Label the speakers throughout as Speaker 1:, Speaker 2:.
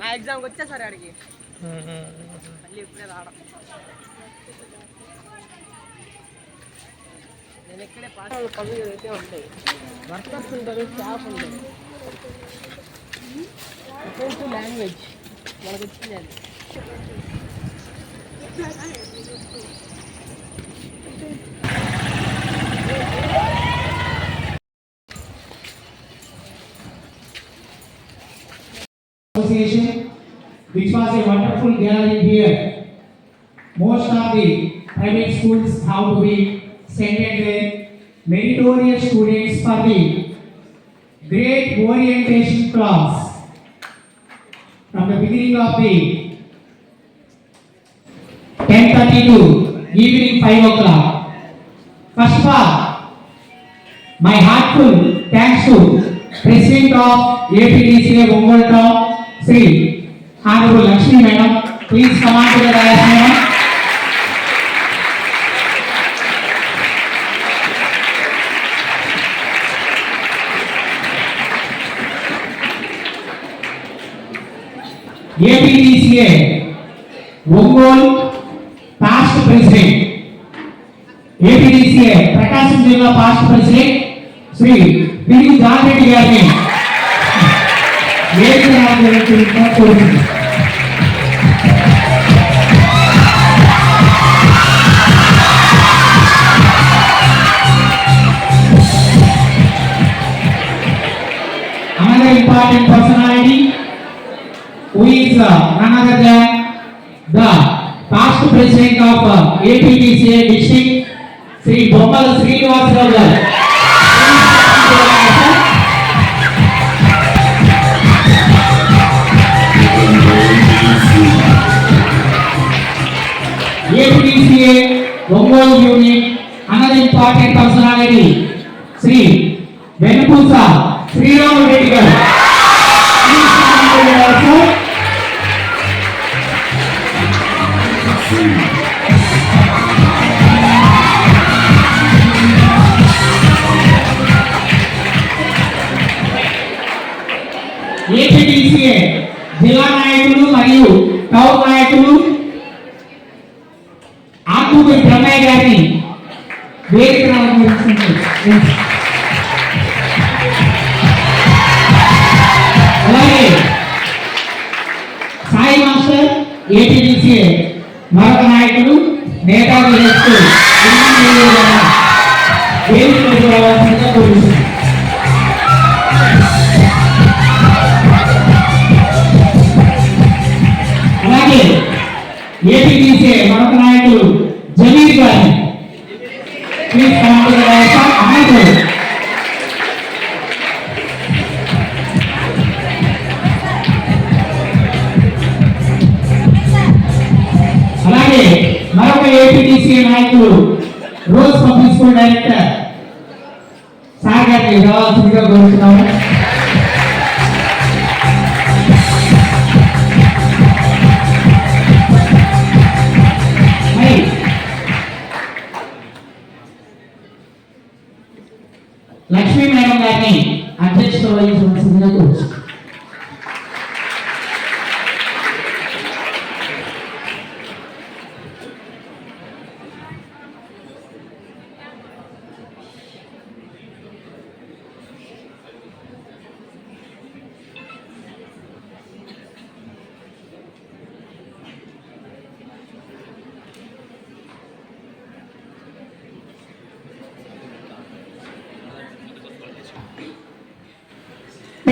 Speaker 1: నా ఎగ్జామ్కి వచ్చేసారు అడిగి మళ్ళీ ఇప్పుడే రావడం. నేను ఇక్కడే పాస్ పనులు అయితే ఉంటాయి. వర్కర్స్ ఉంటారు స్టాఫ్ ఉంటారు. లాంగ్వేజ్ మనకు వచ్చింది అది.
Speaker 2: Association, which was a wonderful gathering here. Most of the private schools have to be sent their meritorious students for the great orientation class from the beginning of the 10:30 to evening 5 o'clock. First of all, my heartful thanks to President of APDCA Ongol Town, Sri Honorable Lakshmi Madam. Please come on ప్రకాశం జిల్లా past president Shri P D Jareddy గారిని వేదిక రావాల్సిందిగా కోరుతున్నాను. Another important personality who is uh, none other than the past president of uh, APTCA district, Shri बोम्मल Srinivas Rao Garu ఏపీటీసీఏ జిల్లా నాయకులు మరియు town నాయకులు ఆకుపూరి బ్రహ్మయ్య గారిని వేదిక అలాగే సాయి మాస్టర్ ఏపీటీసీఏ మరొక నాయకులు నేతాజీ వేదిక రావాల్సిందిగా కోరుతున్నాను ఏపీటీసీ మరొక నాయకులు జమీర్ గారి. ప్లీజ్ come అలాగే మరొక ఏపీటీసీ నాయకులు rose public school director sir గారిని రావాల్సిందిగా కోరుతున్నాము. లక్ష్మీ మేడం గారిని అధ్యక్షత వహించవలసిందిగా కోరుతున్నాను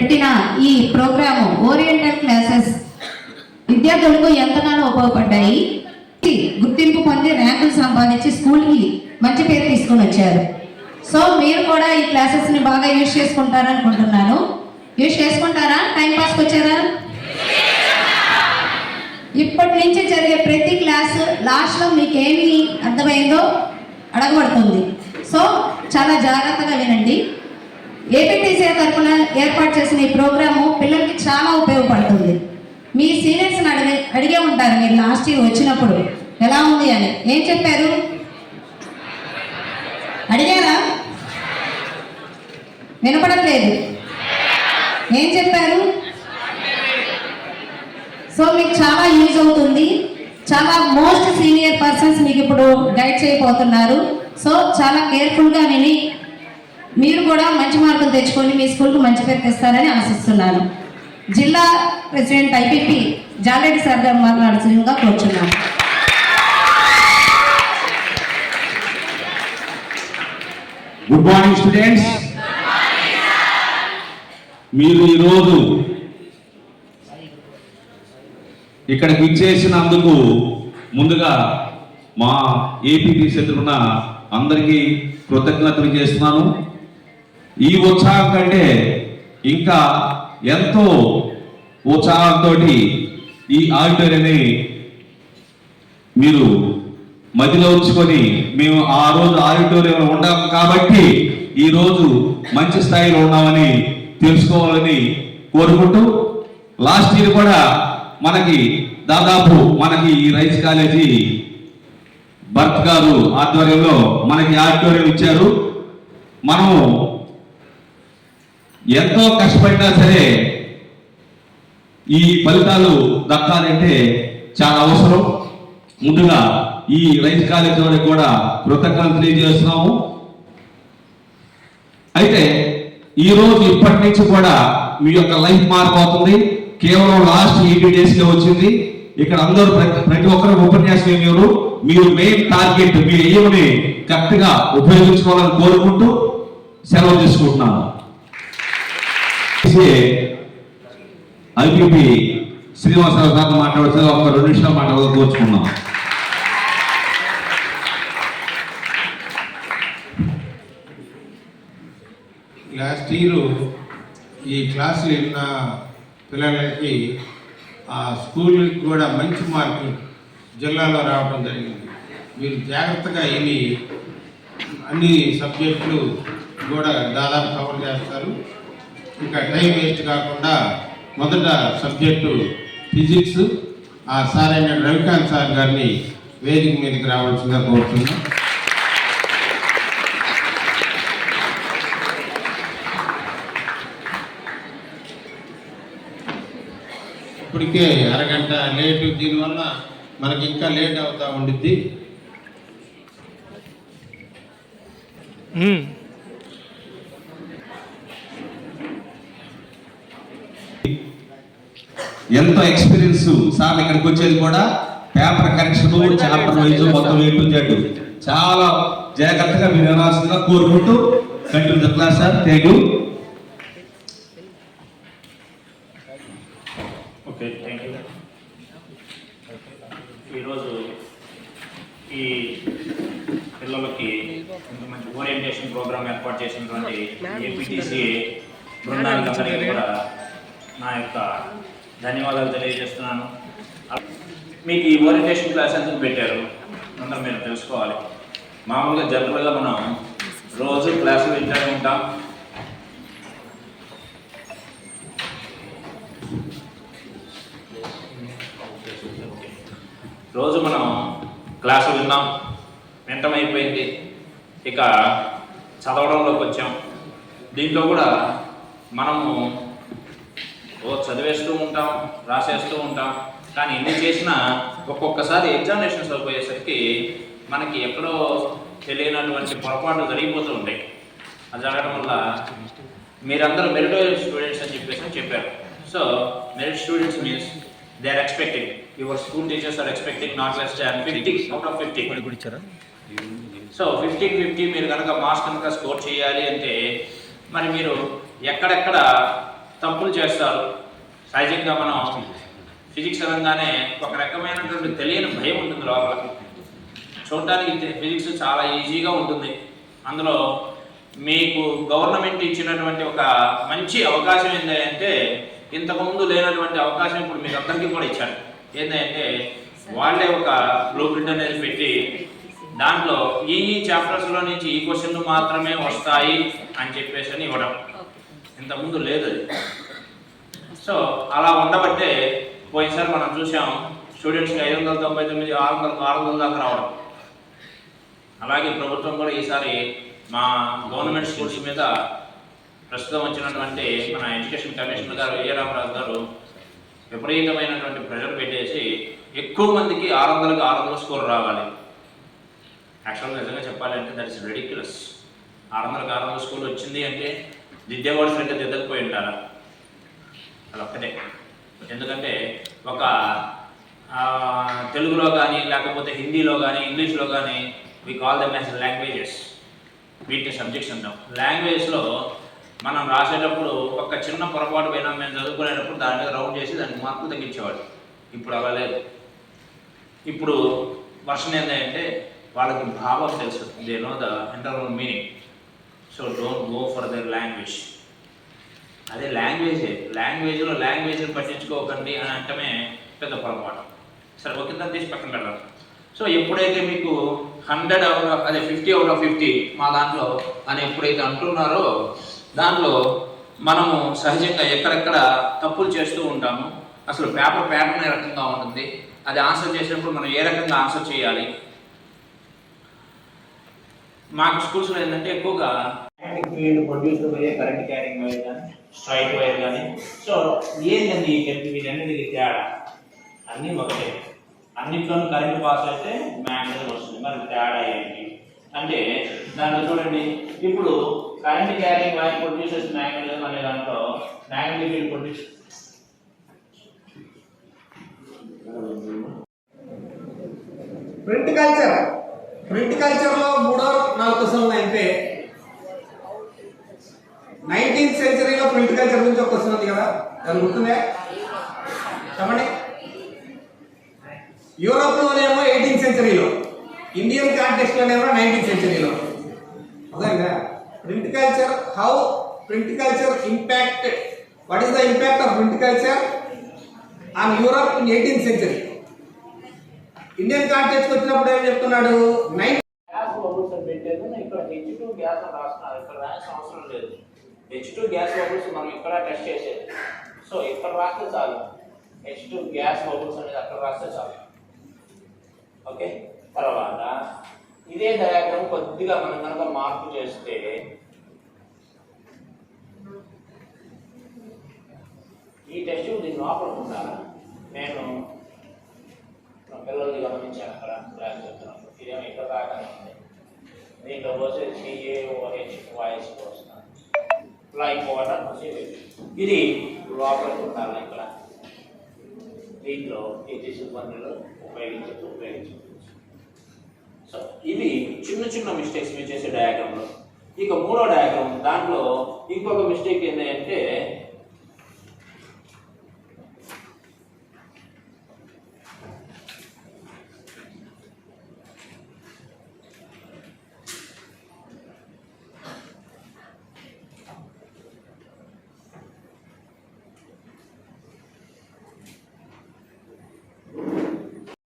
Speaker 3: పెట్టిన ఈ ప్రోగ్రాము ఓరియంటల్ క్లాసెస్ విద్యార్థులకు ఎంతగానో ఉపయోగపడ్డాయి. గుర్తింపు పొంది ర్యాంకులు సంపాదించి స్కూల్కి మంచి పేరు తీసుకొని వచ్చారు. సో మీరు కూడా ఈ క్లాసెస్ని బాగా యూజ్ చేసుకుంటారని అనుకుంటున్నాను. యూజ్ చేసుకుంటారా? టైం పాస్కి వచ్చారా ఇప్పటి నుంచి జరిగే ప్రతి క్లాస్ లాస్ట్లో మీకు ఏమి అర్థమైందో అడగబడుతుంది. సో చాలా జాగ్రత్తగా వినండి. ఏపీటీసీ తరఫున ఏర్పాటు చేసిన ఈ ప్రోగ్రాము పిల్లలకి చాలా ఉపయోగపడుతుంది. మీ సీనియర్స్ని అడిగే అడిగే ఉంటారు మీరు లాస్ట్ ఇయర్ వచ్చినప్పుడు. ఎలా ఉంది అని. ఏం చెప్పారు? అడిగారా? వినపడట్లేదు. ఏం చెప్పారు? సో మీకు చాలా యూజ్ అవుతుంది. చాలా మోస్ట్ సీనియర్ పర్సన్స్ మీకు ఇప్పుడు గైడ్ చేయబోతున్నారు. సో చాలా కేర్ఫుల్గా విని మీరు కూడా మంచి మార్కులు తెచ్చుకొని మీ స్కూల్కి మంచి పేరు తెస్తారని ఆశిస్తున్నాను. జిల్లా ప్రెసిడెంట్ ఐపీపీ జాలెడ్డి సార్ గారు మాట్లాడుతుందిగా కోరుచున్నాను
Speaker 4: గుడ్ మార్నింగ్ స్టూడెంట్స్ మీరు ఈరోజు ఇక్కడికి ఇచ్చేసినందుకు ముందుగా మా ఏపీ తరఫున అందరికీ కృతజ్ఞతలు చేస్తున్నాను. ఈ ఉత్సాహం కంటే ఇంకా ఎంతో ఉత్సాహంతో ఈ ఆడిటోరియాన్ని మీరు మదిలో ఉంచుకొని మేము ఆ రోజు ఆడిటోరియంలో ఉండాం కాబట్టి ఈ రోజు మంచి స్థాయిలో ఉన్నామని తెలుసుకోవాలని కోరుకుంటూ లాస్ట్ ఇయర్ కూడా మనకి దాదాపు మనకి ఈ రైస్ కాలేజీ భర్త్ గారు ఆధ్వర్యంలో మనకి ఆడిటోరియం ఇచ్చారు. మనము ఎంతో కష్టపడినా సరే ఈ ఫలితాలు దక్కాలంటే చాలా అవసరం. ముందుగా ఈ రైతు కాలేజ్ వారికి కూడా కృతజ్ఞతలు తెలియజేస్తున్నాము. అయితే ఈ రోజు ఇప్పటి నుంచి కూడా మీ యొక్క లైఫ్ మారిపోతుంది కేవలం లాస్ట్ ఎయిటీ డేస్ వచ్చింది. ఇక్కడ అందరూ ప్రతి ప్రతి ఒక్కరు ఉపన్యాసం ఏమేవారు మీరు మెయిన్ టార్గెట్ మీ ఎయిమ్ని కరెక్ట్గా ఉపయోగించుకోవాలని కోరుకుంటూ సెలవు తీసుకుంటున్నాను. ఐపీపీ శ్రీనివాసరావు గారితో మాట్లాడుతుంది ఒక రెండు నిమిషాలు మాట్లాడదు కోరుచుకున్నాం
Speaker 5: లాస్ట్ ఇయర్ ఈ క్లాసులు విన్న పిల్లలకి ఆ స్కూల్కి కూడా మంచి మార్కులు జిల్లాలో రావడం జరిగింది. మీరు జాగ్రత్తగా విని అన్ని సబ్జెక్టులు కూడా దాదాపు కవర్ చేస్తారు. ఇంకా టైం వేస్ట్ కాకుండా మొదట సబ్జెక్టు ఫిజిక్స్ ఆ సార్ అయిన రవికాంత్ సార్ గారిని వేదిక మీదకి రావాల్సిందిగా కోరుతున్నాం. ఇప్పటికే అరగంట లేటు దీనివల్ల మనకి ఇంకా లేట్ అవుతా ఉండిద్ది.
Speaker 4: ఎంతో ఎక్స్పీరియన్స్ సార్ ఇక్కడికి వచ్చేది కూడా పేపర్ కరెక్షన్ చాప్టర్ వైజ్ మొత్తం ఏ టు జెడ్ చాలా జాగ్రత్తగా మీరు వినాల్సిందిగా కోరుకుంటూ continue the class sir thank you
Speaker 6: okay thank you ఈరోజు ఈ పిల్లలకి ఇంత మంచి ఓరియంటేషన్ ప్రోగ్రామ్ ఏర్పాటు చేసినటువంటి ఏపీటీసీ బృందానికి అందరికీ కూడా నా యొక్క ధన్యవాదాలు తెలియజేస్తున్నాను. మీకు ఈ ఓరియంటేషన్ క్లాస్ ఎందుకు పెట్టారు? అందరూ మీరు తెలుసుకోవాలి. మామూలుగా జనరల్గా మనం రోజు క్లాసులు వింటూ ఉంటాం. రోజు మనం క్లాసు విన్నాం. వింటమైపోయింది ఇక చదవడంలోకి వచ్చాం. దీంట్లో కూడా మనము ఓ చదివేస్తూ ఉంటాం రాసేస్తూ ఉంటాం. కానీ ఎన్ని చేసినా ఒక్కొక్కసారి ఎగ్జామినేషన్స్ అయిపోయేసరికి మనకి ఎక్కడో తెలియనటువంటి పొరపాట్లు జరిగిపోతూ ఉంటాయి. అది జరగడం వల్ల మీరందరూ మెరిట్ స్టూడెంట్స్ అని చెప్పేసి చెప్పారు. So merit students means they are expecting your school teachers are expecting not less than fifty out of fifty so fifty fifty మీరు కనుక మార్క్స్ కనుక స్కోర్ చేయాలి అంటే మరి మీరు ఎక్కడెక్కడ తప్పులు చేస్తారు. సహజంగా మనం ఫిజిక్స్ అనగానే ఒక రకమైనటువంటి తెలియని భయం ఉంటుంది లోపల. చూడటానికి ఫిజిక్స్ చాలా ఈజీగా ఉంటుంది. అందులో మీకు గవర్నమెంట్ ఇచ్చినటువంటి ఒక మంచి అవకాశం ఏంటంటే ఇంతకుముందు లేనటువంటి అవకాశం ఇప్పుడు మీకు అందరికీ కూడా ఇచ్చారు. ఏంటంటే వాళ్ళే ఒక బ్లూ ప్రింట్ అనేది పెట్టి దాంట్లో ఈ ఈ చాప్టర్స్లో నుంచి ఈ క్వశ్చన్లు మాత్రమే వస్తాయి అని చెప్పేసి అని ఇవ్వడం. ఇంతకుముందు లేదు అది. సో అలా ఉండబట్టే పోయినసారి మనం చూసాం స్టూడెంట్స్కి ఐదు వందల తొంభై తొమ్మిది ఆరు వందల ఆరు వందల దాకా రావడం. అలాగే ప్రభుత్వం కూడా ఈసారి మా గవర్నమెంట్ స్కూల్స్ మీద ప్రస్తుతం వచ్చినటువంటి మన ఎడ్యుకేషన్ కమిషనర్ గారు ఏ. రామరాజు గారు విపరీతమైనటువంటి ప్రెషర్ పెట్టేసి ఎక్కువ మందికి ఆరు వందలకు ఆరు వందల స్కోర్ రావాలి. యాక్చువల్గా నిజంగా చెప్పాలంటే దట్ ఇస్ రెడిక్యులస్. ఆరు వందలకు ఆరు వందల స్కోర్ వచ్చింది అంటే దిద్దేవాడు సరిగ్గా దిద్దకపోయి ఉంటారా? అది ఒక్కటే. ఎందుకంటే ఒక తెలుగులో కానీ లేకపోతే హిందీలో కానీ ఇంగ్లీష్లో కానీ we call them as languages వీటిని సబ్జెక్ట్స్ అంటాం. లాంగ్వేజ్లో మనం రాసేటప్పుడు ఒక చిన్న పొరపాటు పోయినా మేము చదువుకునేటప్పుడు దాని మీద రౌండ్ చేసి దానికి మార్కులు తగ్గించేవాడు ఇప్పుడు అలా లేదు. ఇప్పుడు వర్షన్ ఏంటంటే వాళ్ళకి భావం తెలుసు they know the internal meaning so don't go further language అదే లాంగ్వేజే లాంగ్వేజ్లో లాంగ్వేజ్ని పట్టించుకోకండి అని అంటమే పెద్ద పొరపాటు. సరే ఓకే దాన్ని తీసి పక్కన పెడదాం. సో ఎప్పుడైతే మీకు హండ్రెడ్ అవుట్ అదే ఫిఫ్టీ అవుట్ ఆఫ్ ఫిఫ్టీ మా దాంట్లో అని ఎప్పుడైతే అంటున్నారో దాంట్లో మనము సహజంగా ఎక్కడెక్కడ తప్పులు చేస్తూ ఉంటాము అసలు పేపర్ ప్యాటర్న్ ఏ రకంగా ఉంటుంది. అది ఆన్సర్ చేసినప్పుడు మనం ఏ రకంగా ఆన్సర్ చేయాలి? మాకు స్కూల్స్లో ఏంటంటే ఎక్కువగా ఫీల్డ్ ప్రొడ్యూస్ అయ్యే కరెంట్ క్యారింగ్ వైర్ కానీ స్ట్రైట్ వైర్ కానీ. సో ఏంటండి ఈ చెప్పి వీటన్నిటికి తేడా? అన్నీ ఒకటే. అన్నిట్లోనూ కరెంట్ పాస్ అయితే మ్యాగ్నెట్ వస్తుంది. మరి తేడా ఏంటి? అంటే దాంట్లో చూడండి ఇప్పుడు current carrying wire produces magnetism అనే దాంట్లో magnetic field produce
Speaker 2: print culture print కల్చర్లో మూడో నాలుగు నైన్టీన్త్ సెంచరీలో ప్రింట్ కల్చర్ గురించి ఒక క్వశ్చన్ ఉంది కదా? దాని గుర్తుందే? చెప్పండి. యూరోప్లోనేమో ఎయిటీన్త్ సెంచరీలో ఇండియన్ కాంటెక్స్ట్లోనేమో నైన్టీన్త్ సెంచరీలో అదేగా print culture how print culture impact what is the impact of print culture on Europe in eighteenth century Indian context వచ్చినప్పుడు ఏం చెప్తున్నాడు? నైన్
Speaker 6: గ్యాస్ బబుల్స్ అని పెట్టేది ఇక్కడ హెచ్ టూ గ్యాస్ అని రాస్తున్నారు. ఇక్కడ రాయాల్సిన అవసరం లేదు. హెచ్ టూ గ్యాస్ బబుల్స్ మనం ఇక్కడ టెస్ట్ చేసేది. సో ఇక్కడ రాస్తే చాలు. హెచ్ టూ గ్యాస్ బబుల్స్ అనేది అక్కడ రాస్తే చాలు. ఓకే తర్వాత ఇదే డయాగ్రామ్ కొద్దిగా మనం కనుక మార్పు చేస్తే ఈ టెస్ట్ దీని లోపల నేను మా పిల్లల్ని గమనించాను అక్కడ. డ్రాగ్ చెప్తున్నాను. ఇదేమో ఇక్కడ దాకానే దీంట్లో పోతే సిఏఓహెచ్ వాయిస్ వస్తాను ఫ్లైంగ్ వాటర్ ఇది లోపలికి ఉండాలి ఇక్కడ దీంట్లో ఈ దిశబంధులు ఉపయోగించదు ఉపయోగించవచ్చు సో ఇవి చిన్న చిన్న మిస్టేక్స్ మీరు చేసే డయాగ్రామ్లో ఇక మూడో డయాగ్రామ్ దాంట్లో ఇంకొక మిస్టేక్ ఏంటంటే